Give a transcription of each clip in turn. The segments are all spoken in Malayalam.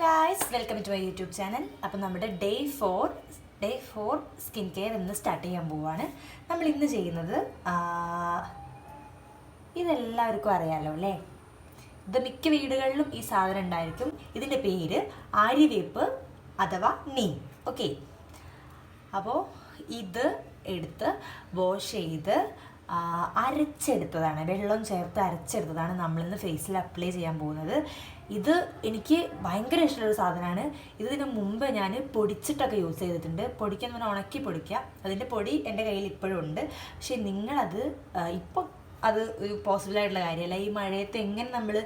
Guys welcome to my YouTube channel അപ്പം നമ്മുടെ day four day four skin care ഇന്ന് സ്റ്റാർട്ട് ചെയ്യാൻ പോവുകയാണ് നമ്മൾ ഇന്ന് ചെയ്യുന്നത് ഇതെല്ലാവർക്കും അറിയാലോ അല്ലേ? ഇത് മിക്ക വീടുകളിലും ഈ സാധനം ഉണ്ടായിരിക്കും. ഇതിന്റെ പേര് ആര്യവേപ്പ് അഥവാ നീം. ഓക്കെ അപ്പോൾ ഇത് എടുത്ത് വാഷ് ചെയ്ത് അരച്ചെടുത്തതാണ്. വെള്ളം ചേർത്ത് അരച്ചെടുത്തതാണ് നമ്മളിന്ന് ഫേസിൽ അപ്ലൈ ചെയ്യാൻ പോകുന്നത്. ഇത് എനിക്ക് ഭയങ്കര ഇഷ്ടമുള്ള സാധനമാണ്. ഇതിന് മുമ്പ് ഞാൻ പൊടിച്ചിട്ടൊക്കെ യൂസ് ചെയ്തിട്ടുണ്ട്. പൊടിക്കാൻ പറഞ്ഞാൽ ഉണക്കി പൊടിക്കുക. അതിന്റെ പൊടി എന്റെ കയ്യിൽ ഇപ്പോഴും ഉണ്ട്. പക്ഷേ നിങ്ങളത് ഇപ്പോൾ അത് ഒരു പോസിബിളായിട്ടുള്ള കാര്യമല്ല. ഈ മഴയത്ത് എങ്ങനെ നമ്മൾ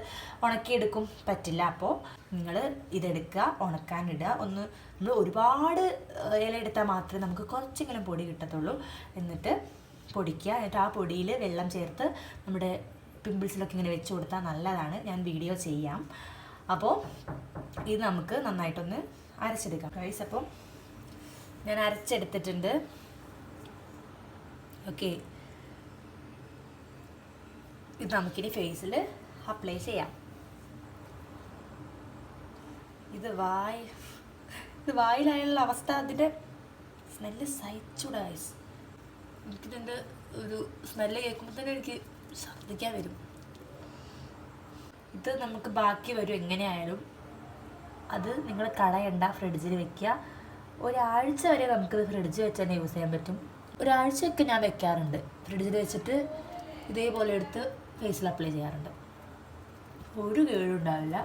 ഉണക്കിയെടുക്കും പറ്റില്ല. അപ്പോൾ നിങ്ങൾ ഇതെടുക്കുക ഉണക്കാനിടുക. ഒന്ന് നമ്മൾ ഒരുപാട് ഇല എടുത്താൽ മാത്രമേ നമുക്ക് കുറച്ചെങ്കിലും പൊടി കിട്ടത്തുള്ളൂ. എന്നിട്ട് പൊടിക്കുക. എന്നിട്ട് ആ പൊടിയിൽ വെള്ളം ചേർത്ത് നമ്മുടെ പിമ്പിൾസിലൊക്കെ ഇങ്ങനെ വെച്ച് കൊടുത്താൽ നല്ലതാണ്. ഞാൻ വീഡിയോ ചെയ്യാം. അപ്പോൾ ഇത് നമുക്ക് നന്നായിട്ടൊന്ന് അരച്ചെടുക്കാം. ഗൈസ് അപ്പോൾ ഞാൻ അരച്ചെടുത്തിട്ടുണ്ട്. ഓക്കെ ഇത് നമുക്കിനി ഫേസിൽ അപ്ലൈ ചെയ്യാം. ഇത് വായ് ഇത് വായിലായുള്ള അവസ്ഥ അതിന്റെ സ്മെല്ല് സഹിച്ചു ഗൈസ് എനിക്കിതിന്റെ ഒരു സ്മെല്ല് കേൾക്കുമ്പോൾ തന്നെ എനിക്ക് ഛർദ്ദിക്കാൻ വരും. ഇത് നമുക്ക് ബാക്കി വരും എങ്ങനെയായാലും. അത് നിങ്ങൾ കളയണ്ട ഫ്രിഡ്ജിൽ വെക്കുക. ഒരാഴ്ച വരെ നമുക്കിത് ഫ്രിഡ്ജിൽ വെച്ച് തന്നെ യൂസ് ചെയ്യാൻ പറ്റും. ഒരാഴ്ചയൊക്കെ ഞാൻ വെക്കാറുണ്ട്. ഫ്രിഡ്ജിൽ വെച്ചിട്ട് ഇതേപോലെ എടുത്ത് ഫേസിൽ അപ്ലൈ ചെയ്യാറുണ്ട്. ഒരു കേടും ഉണ്ടാവില്ല.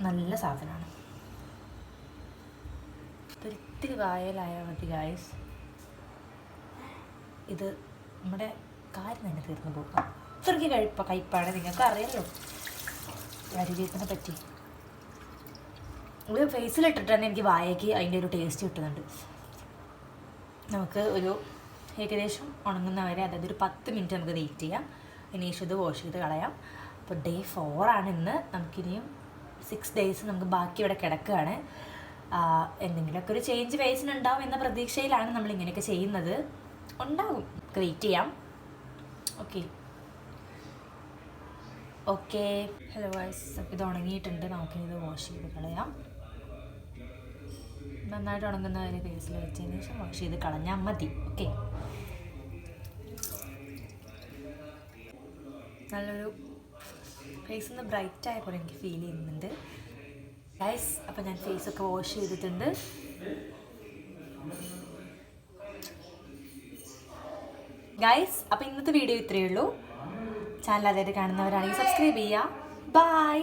നല്ല സാധനമാണ്. ഒരിത്തിരി വായലായാൽ മതി ഗായ്സ് ഇത് നമ്മുടെ കാര്യം തന്നെ തീർന്നു പോകും അത്രയ്ക്ക് കഴിപ്പ കയ്പ്പാണ് നിങ്ങൾക്ക് അറിയല്ലോ അരിവേപ്പിനെ പറ്റി. ഇത് ഫേസിലിട്ടിട്ടാണ് എനിക്ക് വായയ്ക്ക് അതിന്റെ ഒരു ടേസ്റ്റ് കിട്ടുന്നുണ്ട് നമുക്ക് ഒരു ഏകദേശം ഉണങ്ങുന്നവരെ അതായത് ഒരു പത്ത് മിനിറ്റ് നമുക്ക് വെയിറ്റ് ചെയ്യാം. ഇനിയേഷം ഇത് വാഷ് ചെയ്ത് കളയാം. അപ്പോൾ ഡേ ഫോറാണ് ഇന്ന്. നമുക്കിനിയും സിക്സ് ഡേയ്സ് നമുക്ക് ബാക്കി ഇവിടെ കിടക്കുകയാണ്. എന്തെങ്കിലുമൊക്കെ ഒരു ചേഞ്ച് ഫേസിനുണ്ടാവും എന്ന പ്രതീക്ഷയിലാണ് നമ്മൾ ഇങ്ങനെയൊക്കെ ചെയ്യുന്നത്. ഉണ്ടാവും. ക്രിയേറ്റ് ചെയ്യാം. ഓക്കെ ഓക്കെ ഹലോ വൈസ് ഇത് ഉണങ്ങിയിട്ടുണ്ട്. നമുക്കിത് വാഷ് ചെയ്ത് കളയാം. നന്നായിട്ട് ഉണങ്ങുന്ന ഒരു ഫേസിൽ വെച്ചതിന് ശേഷം വാഷ് ചെയ്ത് കളഞ്ഞാൽ മതി. ഓക്കെ നല്ലൊരു ഫേസ് ഒന്ന് ബ്രൈറ്റ് ആയ പോലെ എനിക്ക് ഫീൽ ചെയ്യുന്നുണ്ട്. ഗൈസ് അപ്പോൾ ഞാൻ ഫേസൊക്കെ വാഷ് ചെയ്തിട്ടുണ്ട്. ഗൈസ് അപ്പോൾ ഇന്നത്തെ വീഡിയോ ഇത്രയേ ഉള്ളൂ. ചാനൽ അതായത് കാണുന്നവരാണെങ്കിൽ സബ്സ്ക്രൈബ് ചെയ്യുക. ബൈ